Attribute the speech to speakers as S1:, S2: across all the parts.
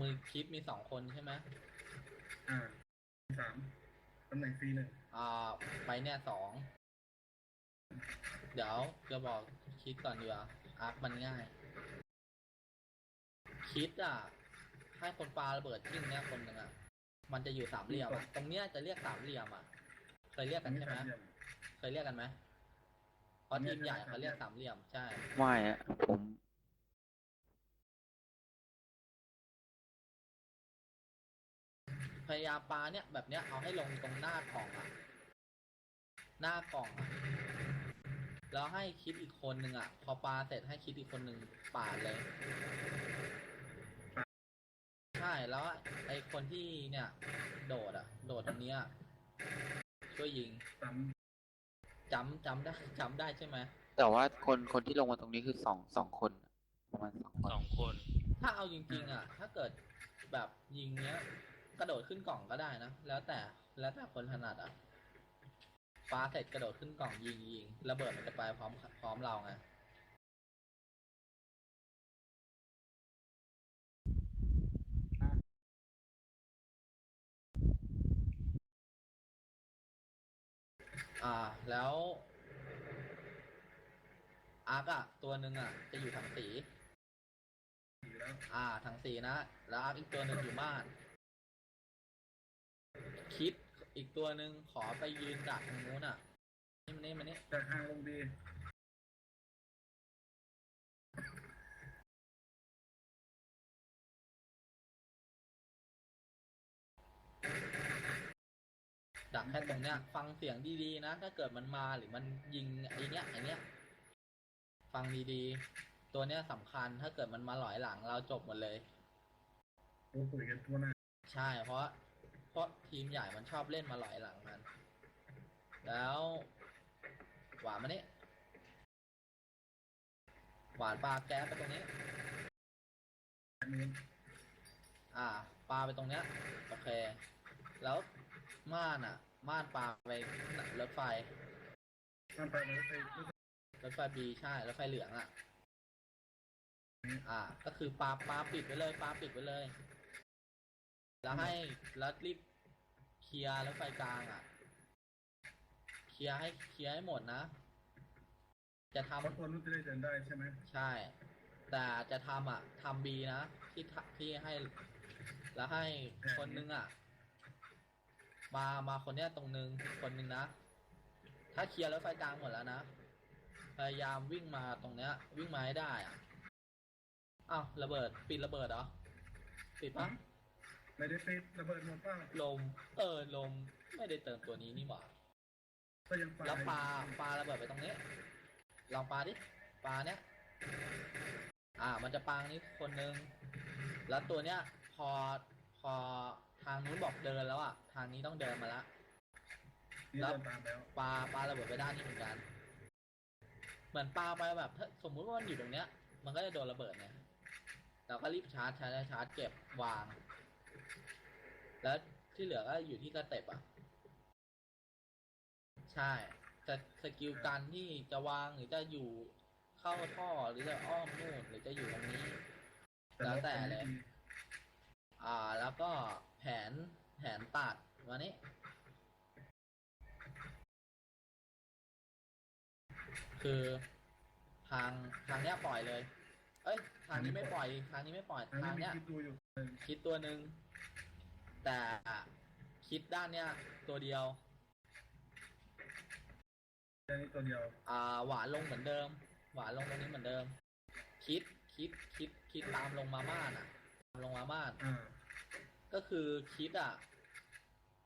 S1: มือคิดมีสองคนใช่ไหม
S2: อ่าสามตำแหน่งฟรีหนึ่ง
S1: อ่าไปเนี่ยสองเดี๋ยวจะบอกคิดก่อนดีกว่าอาร์คมันง่าย คิดอะ ให้คนปาระเบิดทิ้งเนี่ยคนหนึ่งอะ มันจะอยู่สามเหลี่ยมอะตรงเนี้ยจะเรียกสามเหลี่ยมอะ เคยเรียกกันใช่ไหม
S2: สาเหลี่ย
S1: เคยเรียกกันไหมเพราะทีมใหญ่เขาเรียกสามเหลี่ยมใช่
S3: ไม่อะผม
S1: พยายามปาเนี่ยแบบเนี้ยเอาให้ลงตรงหน้ากล่องอะหน้ากล่องอะแล้วให้คิดอีกคนหนึ่งอะพอปาเสร็จให้คิดอีกคนหนึ่งปาดเลยใช่แล้วไอคนที่เนี่ย โดดอะโดดตรงเนี้ยช่วยยิง
S2: ซ้
S1: จำจำได้จำได้ใช่ไหม
S3: แต่ว่าคนคนที่ลงมาตรงนี้คือสองสองคนประมาณสองคน
S4: สองคน
S1: ถ้าเอาจริงๆอะถ้าเกิดแบบยิงเนี้ย กระโดดขึ้นกล่องก็ได้นะ แล้วแต่แล้วแต่คนถนัดอะปาเสร็จกระโดดขึ้นกล่องยิงยิงระเบิดมันจะไปพร้อมพร้อมเราไงอ่าแล้วอาร์กอะตัวหนึ่งอะจะอยู่ทางสีำ
S2: สีแล้ว
S1: อ่าทางสีนะ แล้วอาร์กอีกตัวหนึ่งอยู่ม่าน คิดอีกตัวหนึ่งขอไปยืนดักตรงนู้นอะนี่มันนี่มันนี่
S2: จากทางลงดี
S1: ดักแค่ตรงเนี้ย ฟังเสียงดีๆนะ ถ้าเกิดมันมาหรือมันยิงไอเนี้ยไอเนี้ย ฟังดีๆ ตัวเนี้ยสำคัญถ้าเกิดมันมาหลอยหลังเราจบหมดเลย
S2: ตัวปุ๋ยกันทั่วหน้า
S1: ใช่เพราะ เพราะทีมใหญ่มันชอบเล่นมาหลอยหลังมัน แล้วหวานมานี่หวานปลาแก๊สไปตรงนี้
S2: อ่า
S1: ปลาไปตรงเนี้ยโอเค แล้วม่านอะ ม่านปลาไปรถไฟ
S2: มันไปเลยไป
S1: รถไฟบีใช่รถไฟเหลืองอะ อ่า ก็คือปลาปลาปิดไว้เลยปลาปิดไว้เลย แล้วให้แล้วรีบเคลียร์รถไฟกลางอะ เคลียร์ให้เคลียร์ให้หมดนะ จะทำ
S2: เพราะตัวนู้นจะได้เดินได้ใช่ไหม
S1: ใช่ แต่จะทำอะทำบีนะที่ทที่ให้ แล้วให้คนนึงอะ มามาคนเนี้ยตรงนึงคนนึงนะ ถ้าเคลียร์รถไฟกลางหมดแล้วนะ พยายามวิ่งมาตรงเนี้ย วิ่งมาให้ได้อะอ้าวระเบิดปิดระเบิดเหรอปิดปะ
S2: ไม่ได้ปิดระเบิดหมดเปล่า
S1: ลม เออลมไม่ได้เติมตัวนี้นี่หว่า
S2: ก็ยังไป
S1: แล้วปลาปลาระเบิดไปตรงนี้ลองปลาดิปลาเนี้ยอ่า มันจะปางนี้คนนึงแล้วตัวเนี้ย พอพอทางนู้นบอกเดินแล้วอะทางนี้ต้องเดินมาละ
S2: นี่
S1: แล้ว
S2: เดินตามแล้ว
S1: ปลาปลาระเบิดไปด้านนี้เหมือนกัน เหมือนปลาไปแบบถ้าสมมุติว่ามันอยู่ตรงเนี้ย มันก็จะโดนระเบิดไงเราก็รีบชาร์จชาร์จชาร์จเก็บวาง แล้วที่เหลือก็อยู่ที่สเต็ปอะ ใช่แต่สกิลการที่จะวางหรือจะอยู่เข้าท่อหรือจะอ้อมนู่นหรือจะอยู่ตรงนี้ แล้วแต่เลย อ่าแล้วก็แผนแผนตัดวันนี้ คือทางทางเนี้ยปล่อยเลย เอ้ย ทางนี้ไม่ปล่อย ทางนี้ไม่ปล่อย
S2: ทาง
S1: ทาง
S2: นี้
S1: เนี้ย
S2: มีคิดดูอยู่หนึ่ง
S1: คิดตัวหนึ่ง แต่คิดด้านเนี้ยตัวเดียว
S2: แค่นี้ตัวเดียว
S1: อ่าหวานลงเหมือนเดิม หวานลงตรงนี้เหมือนเดิม คิดคิดคิดคิดตามลงมาม่านอะตามลงมาม่าน
S2: อ่า
S1: ก็คือคิดอะ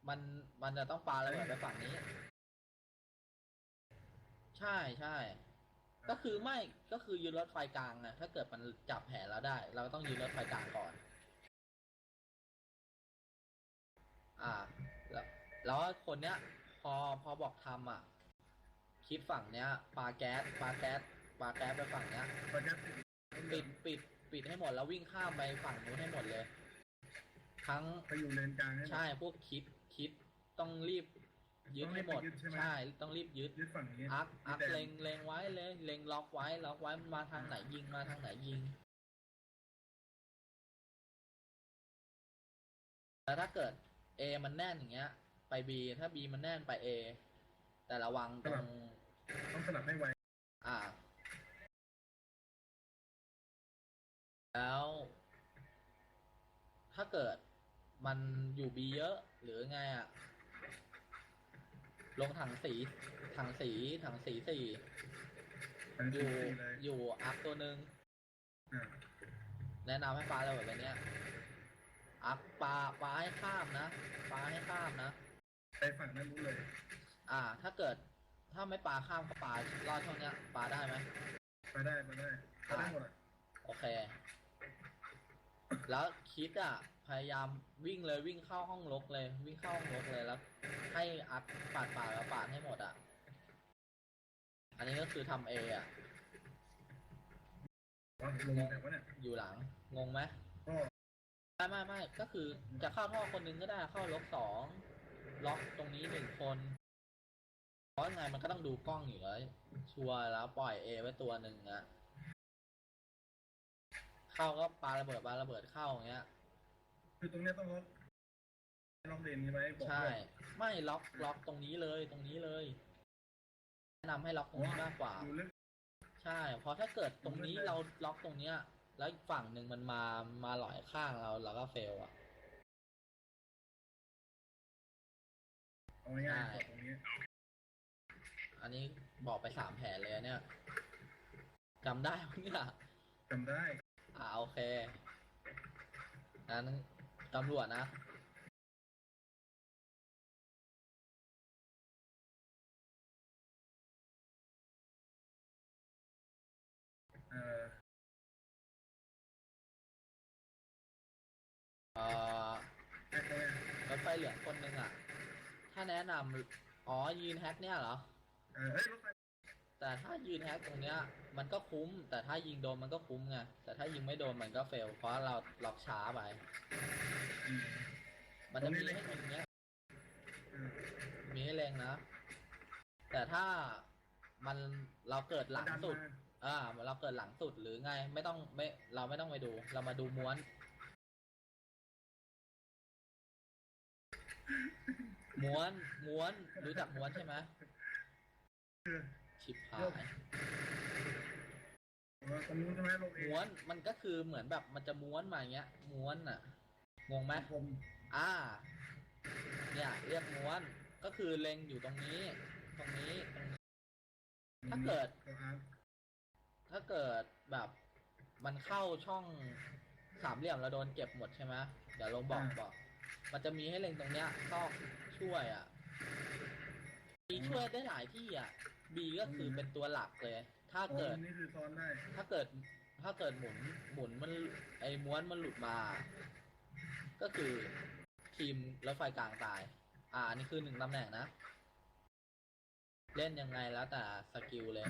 S1: มันมันจะต้องปาระเบิดไปฝั่งนี้ ใช่ใช่ ก็คือไม่ก็คือยืนรถไฟกลางนะถ้าเกิดมันจับแผนเราได้ เราก็ต้องยืนรถไฟกลางก่อน อ่า แล้วแล้วคนเนี้ย พอพอบอกทำอะคิดฝั่งเนี้ยปาแก๊สปาแก๊สปาแก๊สไปฝั่งเนี้ย
S2: ตอนนี้
S1: ปิดปิดปิดให้หมดแล้ววิ่งข้ามไปฝั่งนู้นให้หมดเลย ทั้ง
S2: ไปอยู่เลนกลางให้หมด
S1: ใช่พวกคิดคิดต้องรีบยึดให้หมด
S2: ต้องรีบไปยึดใช่ไหม
S1: ใช่ต้องรีบยึด
S2: ยึดฝั่งนี้
S1: อักอัก
S2: แด
S1: เล็งเล็งไว้เลยเล็งล็อกไว้ล็อกไว้มันมาทางไหนยิงมาทางไหนยิงแล้วถ้าเกิด A มันแน่นอย่างเงี้ย ไป B ถ้า B มันแน่นไป A แต่ระวังตรง
S2: ต้องสลับให้ไว
S1: อ่า แล้ว ถ้าเกิดมันอยู่ B เยอะ หรือไงอะลงถังสีถังสีถังสีสี่
S2: ทั้ง
S1: อ
S2: สี่
S1: ยู่
S2: เลย
S1: อยู่อัพตัวหนึ่ง
S2: อ่า
S1: แนะนำให้ปลาระเบิดแบบเนี้ย อัพปลาปลาให้ข้ามนะปลาให้ข้ามนะ
S2: ไปฝั่งนั้นรู้เลย
S1: อ่า ถ้าเกิดถ้าไม่ปลาข้ามก็ปลาลอดช่องเนี้ยปลาได้ไหม
S2: ไปได้ไปได้ไปได้หมดอะ
S1: โอเค แล้วคิดอะ พยายามวิ่งเลยวิ่งเข้าห้องลกเลย วิ่งเข้าห้องลกเลยแล้ว ให้อัพปาดปาดแล้วปาดให้หมดอะ อันนี้ก็คือทำเออะ
S2: ว่าลงไหนวะเนี่ย
S1: อยู่หลังงงไหม
S2: ก็
S1: ไม่ไม่ไม่ก็คือจะเข้าท่อคนหนึงก็ได้เข้าล็อกสองล็อกตรงนี้หนึ่งคนเพราะยังไงมันก็ต้องดูกล้องอยู่แล้วชัวร์แล้วปล่อยเอไว้ตัวหนึ่งอะเข้าก็ปาระเบิดปาระเบิดเข้าอย่างเงี้ย
S2: คือตรงเนี้ยต้องล็อกล็อกเลนนี้ไว้บอก
S1: ใช่
S2: ด้วย
S1: ไม่ล็อกล็อกตรงนี้เลยตรงนี้เลยแนะนำให้ล็อกตรงนี้มากกว่า
S2: ดูลึก
S1: ใช่ เพราะถ้าเกิดตรงนี้เราล็อกตรงเนี้ย แล้วอีกฝั่งหนึ่งมันมามาหลอยข้างเราเราก็เฟลอะ
S2: เอาง่าย
S1: ใช่
S2: ๆตรงนี้
S1: อันนี้บอกไปสามแผนเลยอะเนี่ยจำได้ไหมเนี่ย
S2: จำได้
S1: อ่าโอเคงั้นตำรวจนะ
S2: อ่อ
S1: อรถไฟเหลืองคนหนึ่งอะ ถ้าแนะนำอ๋อยืนแฮกเนี่ยเหรอ
S2: เออเอ้ยรถไฟ
S1: แต่ถ้ายืนแฮกตรงเนี้ย มันก็คุ้ม แต่ถ้ายิงโดนมันก็คุ้มไงแต่ถ้ายิงไม่โดนมันก็เฟล เพราะเราล็อกช้าไป
S2: อืม
S1: มันจะมีให้ยิงเนี้ย
S2: เออ
S1: มีให้เล็งนะ แต่ถ้ามันเราเกิดหลังสุด อ่าเราเกิดหลังสุดหรือไง ไม่ต้องไม่เราไม่ต้องไปดู เรามาดูม้วน ม้วน ม้วน รู้จักม้วนใช่ไหม
S2: เออ
S1: ชิบหาย
S2: เออตรงนู้นใช่ไหมลงเอง
S1: ม้วน มันก็คือเหมือนแบบมันจะม้วนมาอย่างเงี้ย ม้วนอะ งงไหม
S2: ผม
S1: อ่า เนี่ย เรียกม้วน ก็คือเล็งอยู่ตรงนี้ ตรงนี้ตรงนี้ถ้าเกิด
S2: ตัวอาร์ต
S1: ถ้าเกิดแบบมันเข้าช่องสามเหลี่ยมเราโดนเก็บหมดใช่ไหมเดี๋ยวลงบอกบอก มันจะมีให้เล็งตรงเนี้ยซอกช่วยอะ B ช่วยได้หลายที่อะ B ก็คือเป็นตัวหลักเลย ถ้า
S2: อ๋อ
S1: เกิด
S2: ตรงนี้คือซ้อนได้
S1: ถ้าเกิดถ้าเกิดหมุนหมุนมันไอ้ม้วนมันหลุดมา ก็คือทีมรถไฟกลางตาย อ่าอันนี่คือหนึ่งตำแหน่งนะ เล่นยังไงแล้วแต่สกิลเลย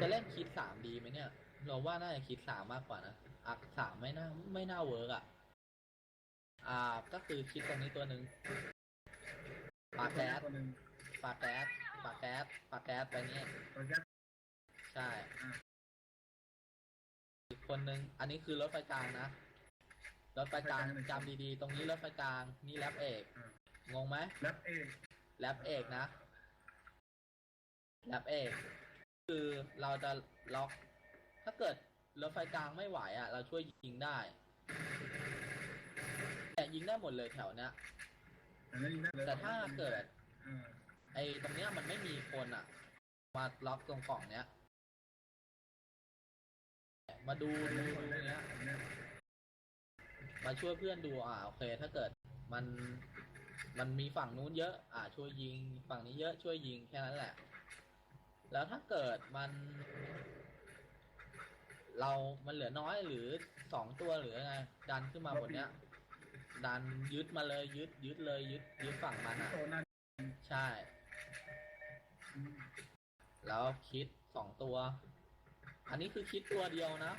S1: จะเล่นคิดสามดีไหมเนี่ย เราว่าน่าจะคิดสามมากกว่านะอักสามไม่น่าไม่น่าเวิร์กอะ อ่าก็คือคิดตรงนี้ตัวหนึ่งปาแก๊ส
S2: ตัวหนึ่ง
S1: ปาแก๊สปาแก๊สปาแก๊สไปนี่
S2: ตัวแก๊ส
S1: ใช่
S2: อ่า
S1: อีกคนหนึ่งอันนี้คือรถไฟกลางนะรถไฟกลาง
S2: รถไฟกลางหนึ่ง
S1: จำดีๆ ตรงนี้รถไฟกลางนี่แรปเอก
S2: อ่า
S1: งงไหม
S2: แรปเอง
S1: แรปเอกนะแรปเอก คือเราจะล็อก ถ้าเกิดรถไฟกลางไม่ไหวอะ เราช่วยยิงได้ แต่ยิงได้หมดเลยแถวเนี้ย
S2: แต่นั่นยิงได้เลย
S1: แต่ถ้าเกิด
S2: อ่า
S1: ไอ้ตรงเนี้ยมันไม่มีคนอะ มาล็อกตรงกล่องเนี้ย มาดูดูดูเนี้ย มาช่วยเพื่อนดูอ่าโอเค ถ้าเกิดมันมันมีฝั่งนู้นเยอะ อ่าช่วยยิง ฝั่งนี้เยอะช่วยยิงแค่นั้นแหละ แล้วถ้าเกิดมัน เรามันเหลือน้อยหรือสองตัวหรือไงดันขึ้นมาบนเนี้ย ดันยึดมาเลยยึด ยึดเลยยึด ยึดฝั่งมันอะ
S2: โซนนั้น
S1: ใช่ แล้วคิดสองตัว อันนี้คือคิดตัวเดียวนะ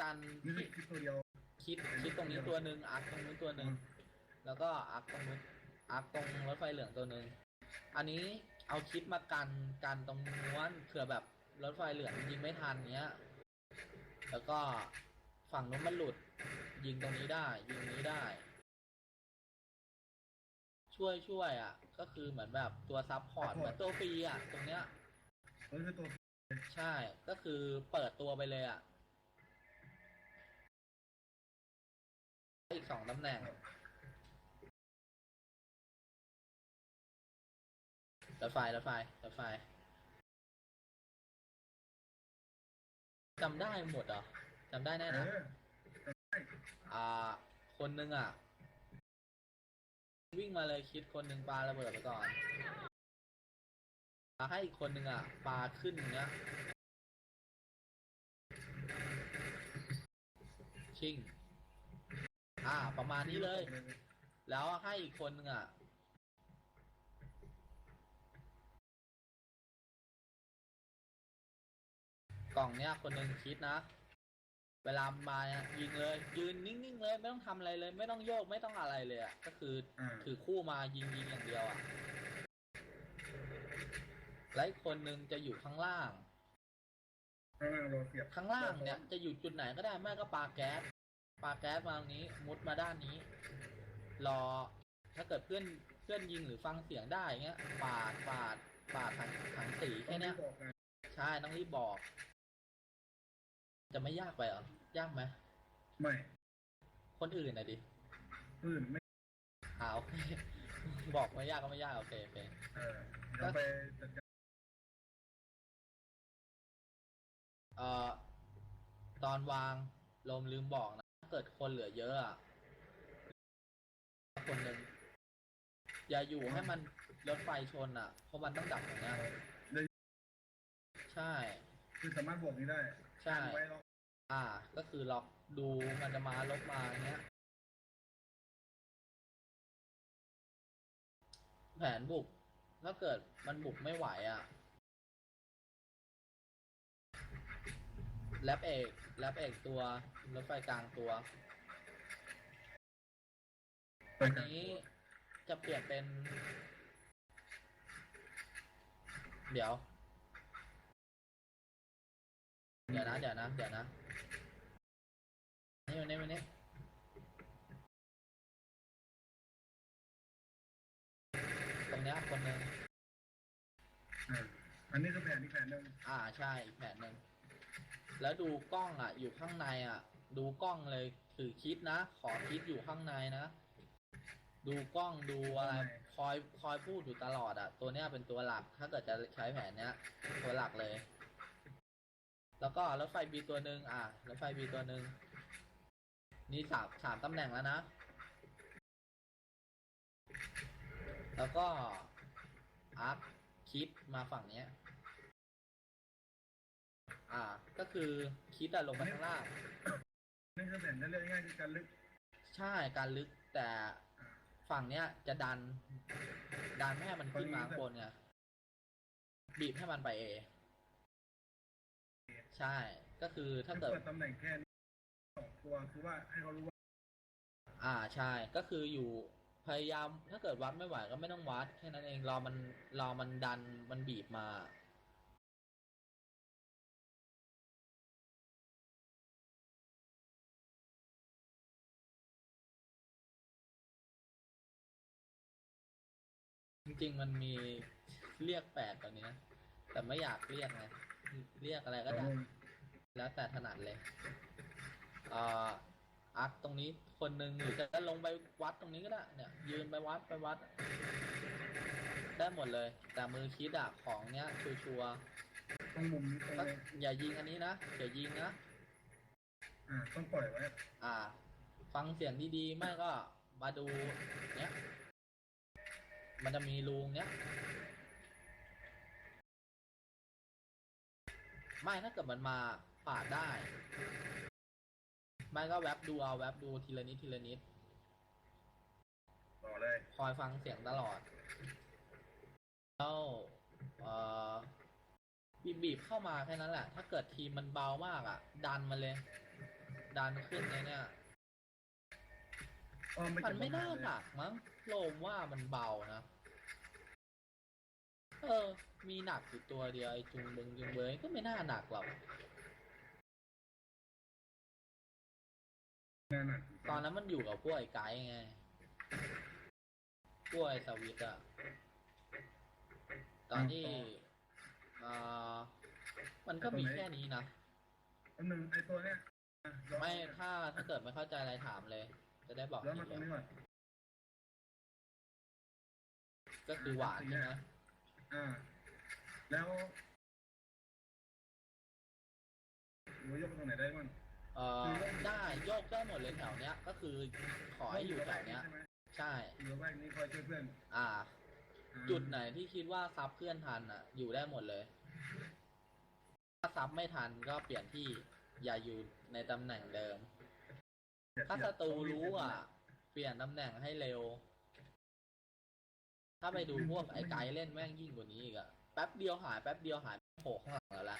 S1: การ
S2: นี่คือคลิปตัวเดียว
S1: คิดคิดตรงนี้ตัวหนึ่งอาร์คตรงนู้นตัวหนึ่งแล้วก็อาร์คตรงนู้นอาร์คตรงรถไฟเหลืองตัวหนึ่งอันนี้ เอาคิดมากันกันตรงม้วนเผื่อแบบรถไฟเหลืองยิงไม่ทันเงี้ย แล้วก็ฝั่งนู้นมันหลุด ยิงตรงนี้ได้ ยิงนี้ได้ ช่วยช่วยอะ ก็คือเหมือนแบบตัวซับพอร์ต
S2: Support
S1: เหมือนตัวฟรีอะ ตรงเนี้ย
S2: ก็คือตัว
S1: ใช่ก็คือเปิดตัวไปเลยอะ อีกสองตำแหน่ง รถไฟรถไฟรถไฟจำได้หมดเหรอจำได้แน่
S2: เอ
S1: นะ
S2: อ
S1: อ่า คนหนึ่งอะ วิ่งมาเลยคิดคนหนึ่งปาระเบิดไปก่อนให้อีกคนหนึ่งอะปาขึ้นอย่างเงี้ยชิง อ่า ประมาณนี้เลย แล้วให้อีกคนหนึ่งอะ กล่องเนี้ยคนหนึ่งคิดนะ เวลามาเนี่ยยิงเลย ยืนนิ่งๆเลย ไม่ต้องทำอะไรเลย ไม่ต้องโยกไม่ต้องอะไรเลยอะก็คือ
S2: อ่า
S1: ถือคู่มายิงยิงอย่างเดียวอะและอีกคนหนึ่งจะอยู่ข้างล่าง
S2: ข้างล่างเราเสียบ
S1: ข้างล่างเนี่ยจะอยู่จุดไหนก็ได้ไม่ก็ปาแก๊สปาแก๊สมาตรงนี้ มุดมาด้านนี้ รอ ถ้าเกิดเพื่อนเพื่อนยิงหรือฟังเสียงได้เงี้ยปาดปาดปาดถังถังสี
S2: ต้อ
S1: แค่
S2: งรี
S1: เนี้ย
S2: บบอกนะ
S1: ใช่ต้องรีบบอก จะไม่ยากไปเหรอยากไหม
S2: ไม่
S1: คนอื่นน่ะดิ
S2: อื่นไม่
S1: อ่าโอเคบอกไม่ยากก็ไม่ยากโอเคโอเค
S2: เออเดี๋ยวไปจัดการ
S1: เอ่อตอนวางลมลืมบอกนะถ้าเกิดคนเหลือเยอะอะคนหนึ่งอย่าอยู่ให้มันรถไฟชนอะ เพราะมันต้องดับอย่างเงี้ย
S2: เลย
S1: ใช่
S2: คือสามารถบวกนี้ได้
S1: ใช่
S2: ไว้ล็อก
S1: อ่า ก็คือล็อกดูมันจะมาลบมาอย่างเงี้ย แผนบุก ถ้าเกิดมันบุกไม่ไหวอะแรปเอกแรปเอกตัวรถไฟกลางตัว
S2: ไป
S1: อัน
S2: กัน
S1: นี้จะเปลี่ยนเป็น เดี๋ยว เดี๋ยวนะเดี๋ยวนะเดี๋ยวนะนี่มานี่มานี่ตรงเนี้ยคนหนึ่ง
S2: อ่าอันนี้คือแผนอีกแผนหนึ่ง
S1: อ่าใช่อีกแผนหนึ่งแล้วดูกล้องอะ อยู่ข้างในอะ ดูกล้องเลยถือคิดนะ ขอคิดอยู่ข้างในนะ ดูกล้องดูอะไรคอยคอยพูดอยู่ตลอดอะ ตัวเนี้ยเป็นตัวหลักถ้าเกิดจะใช้แผนเนี้ย ตัวหลักเลย แล้วก็รถไฟบีตัวหนึ่งอะรถไฟบีตัวหนึ่งนี่สามสามตำแหน่งแล้วนะ แล้วก็อาร์คคิดมาฝั่งเนี้ย อ่า ก็คือคิดอะลงมาข้างล่าง
S2: นี่คือแผนได้เรื่อยง่ายคือการลึก
S1: ใช่การลึกแต่ฝั่งเนี้ยจะดัน ดันไม่ให้มันขึ้นมาข้างบนไงบีบให้มันไปเอ ใช่ ก็คือถ้า
S2: ถ้า
S1: เกิด
S2: เปิดตำแหน่งแค่นี้สองตัวคือว่าให้เขารู้ว่า
S1: อ่าใช่ ก็คืออยู่พยายามถ้าเกิดวัดไม่ไหวก็ไม่ต้องวัดแค่นั้นเองรอมันรอมันดันมันบีบมาจริงๆมันมีเรียกแปดตัวนี้นะแต่ไม่อยากเรียกไง เรียกอะไรก็ได้ แล้วแต่ถนัดเลยเอ่ออาร์คตรงนี้คนหนึ่งหรือจะลงไปวัดตรงนี้ก็ได้ เนี่ย ยืนไปวัดไปวัด ได้หมดเลย แต่มือคิดอะของเนี้ยชัวร์
S2: ตรงมุมนี้ตรง
S1: ๆก็
S2: นี้
S1: อย่ายิงอันนี้นะอย่ายิงนะ
S2: อ่าต้องปล่อยไว้
S1: อ่า ฟังเสียงดีๆไม่ก็มาดูเนี้ยมันจะมีรูเนี้ย ไม่ถ้าเกิดมันมาปาดได้ไม่ก็แวบดูเอาแวบดูทีละนิดทีละนิด
S2: ต่อเลย
S1: คอยฟังเสียงตลอดแล้วเอ่อบีบบีบเข้ามาแค่นั้นแหละ ถ้าเกิดทีมมันเบามากอะ ดันมาเลย ดันขึ้นเลยเนี่ย
S2: อ้อมไป
S1: มั
S2: เก็
S1: น
S2: บ
S1: ไม่น่า
S2: ปัญ
S1: หนักมั้งโลมว่ามันเบานะ เออ มีหนักอยู่ตัวเดียวไอ้จุงเบงจุงเบยก็ไม่น่าหนักหรอก
S2: งานหนัก
S1: ตอนนั้นมันอยู่กับพวกไอ้ไกด์ไงพวกไอ้สวิตอะตอนที่อ่ามันก็มีแค่นี้นะ
S2: อันหนึ่งไอตัวเนี้ยอะย้อน
S1: ไม่ถ้าถ้าเกิดไม่เข้าใจอะไรถามเลย จะได้บอก
S2: ย้อน
S1: ที
S2: มาตรง
S1: เดี
S2: นี้
S1: ยว
S2: ก่อน
S1: ก็คือหวานใช่ไหม
S2: อ่า แล้วหรือยกไปตรงไหนได้บ้าง
S1: เอ่อได้โยกได้หมดเลยแถวเนี้ย ก็คือขอให้อยู่แถวเนี้ย
S2: ใช่ไหม
S1: ใช่
S2: อยู่แวกนี้คอยช่วยเพื่อน
S1: อ่า
S2: อ่า
S1: จุดไหนที่คิดว่าซับเพื่อนทันอะ อยู่ได้หมดเลย ถ้าซับไม่ทันก็เปลี่ยนที่อย่าอยู่ในตำแหน่งเดิม ถ้าศัตรูรู้อะ เปลี่ยนตำแหน่งให้เร็ว ถ้าไปดูพวกไอ้ไกด์เล่นแม่งยิ่งกว่านี้อีกอะแป๊บเดียวหายแป๊บเดียวหายโผล่ข้างหลังแล้วละ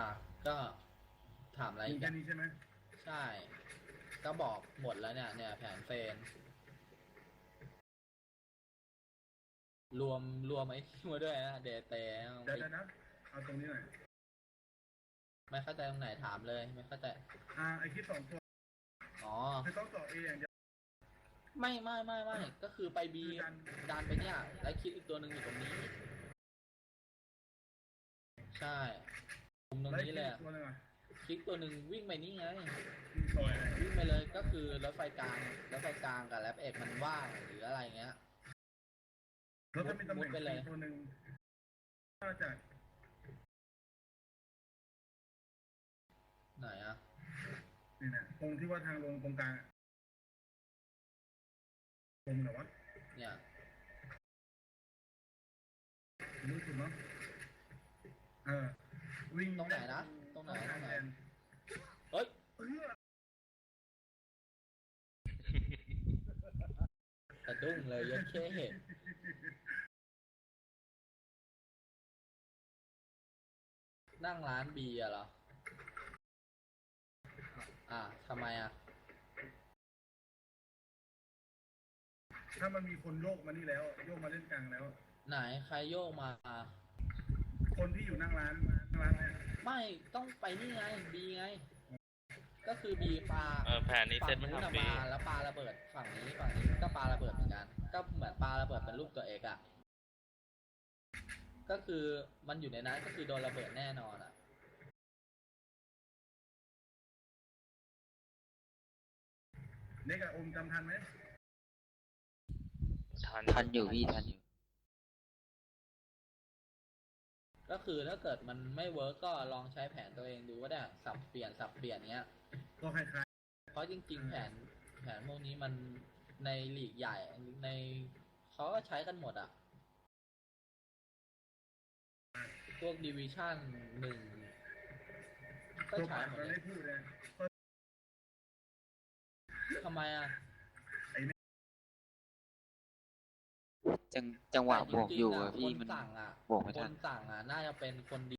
S1: อะก็ถามอะไร
S2: มี
S1: อีก
S2: แค่
S1: อะ
S2: นี้ใช่ไหม
S1: ใช่ ก็บอกหมดแล้วเนี่ย เนี่ยแผนเฟรนรวมรวมไอ้นี่มาด้วยนะเดเต
S2: เดี๋ยวเดี๋ยวนะเอาตรงนี้หน่อย
S1: ไม่เข้าใจตรงไหนถามเลย ไม่เข้าใจ
S2: อ่าไอคิดสองตัว
S1: อ๋อ
S2: คือต้องต่อเออย่างเดียว
S1: ไม่ไม่ไม่ไม่ก็คือไปบี
S2: คือดัน
S1: ดันไปเนี่ย แล้วคิดอีกตัวหนึ่งอยู่ตรงนี้ ใช่ มุมตรง
S2: แล้วไอ้
S1: นี้
S2: คิด
S1: เลย
S2: อี
S1: อะ
S2: กตัวหนึงอะ
S1: คลิกตัวหนึ่งวิ่งไปนี่ไง
S2: ซอยอะไร
S1: วิ่งไปเลยก็คือรถไฟกลางรถไฟกลางกับแรปเอกมันว่างหรืออะไรเงี้ย
S2: แล้วถ้ามีตำแหน่ง
S1: มุดไปเลย
S2: อีกตัวหนึ่งก็จะ
S1: ไหนอะ
S2: นี่นะตรงที่ว่าทางลงตรงกลางอะตรงไหนวะ
S1: เนี่ย
S2: รู้สึกเนาะเออ วิ่ง
S1: ตรงไหนนะ ตรงไหน
S2: ก
S1: ตร
S2: ลาง
S1: งไหน
S2: แทน
S1: เฮ้ย
S2: เออ
S1: สะดุ้งเลยยัดเข้เห็นนั่งร้านบีอะเหรอ อะทำไมอะ
S2: ถ้ามันมีคนโยกมานี่แล้ว โยกมาเล่นกลางแล้ว
S1: ไหนใครโยกมา
S2: คนที่อยู่นั่งร้านนั่งร้านเนี่ย
S1: ไม่ต้องไปนี่ไงบีไง ก็คือบีปลา
S4: เออแผนนี้เซ็
S1: ฝั่
S4: ต
S1: ง
S4: ไม่
S1: นู้น
S4: ทำ
S1: อะ
S4: ปี
S1: มาแล้วปลาระเบิดฝั่งนี้ฝั่งนี้ก็ปลาระเบิดเหมือนกัน ก็เหมือนปลาระเบิดเป็นรูปตัวเอกอะก็คือมันอยู่ในนั้นก็คือโดนระเบิดแน่นอนอะ
S2: เน็กกับโอมจำทันไหม
S4: ทัน
S3: ทันอยู่พี่ทันอยู่
S1: ก็คือถ้าเกิดมันไม่เวิร์กก็ลองใช้แผนตัวเองดูก็ได้สับเปลี่ยนสับเปลี่ยนเงี้ย
S2: ก็คล้าย
S1: เพราะจริง ๆ แผนแผนพวกนี้มันในลีกใหญ่ในเขาก็ใช้กันหมดอะพวกดิวิชั่นหนึ่ง
S2: ๆ
S1: ก็
S2: ตัว
S1: ใช้
S2: ปาก
S1: หมด
S2: มัน
S1: เล
S2: ไม่
S1: ย
S2: พูดเลย
S1: ทำไมอะ
S3: จังจังหวะบวกอยู่
S1: แต่
S3: อะ
S1: จริ
S3: พี่
S1: งๆ
S3: มัน
S1: คนสั่งอะ
S3: บวกไม่
S1: ค
S3: ทัน
S1: นสั่งอะน่าจะเป็นคนดี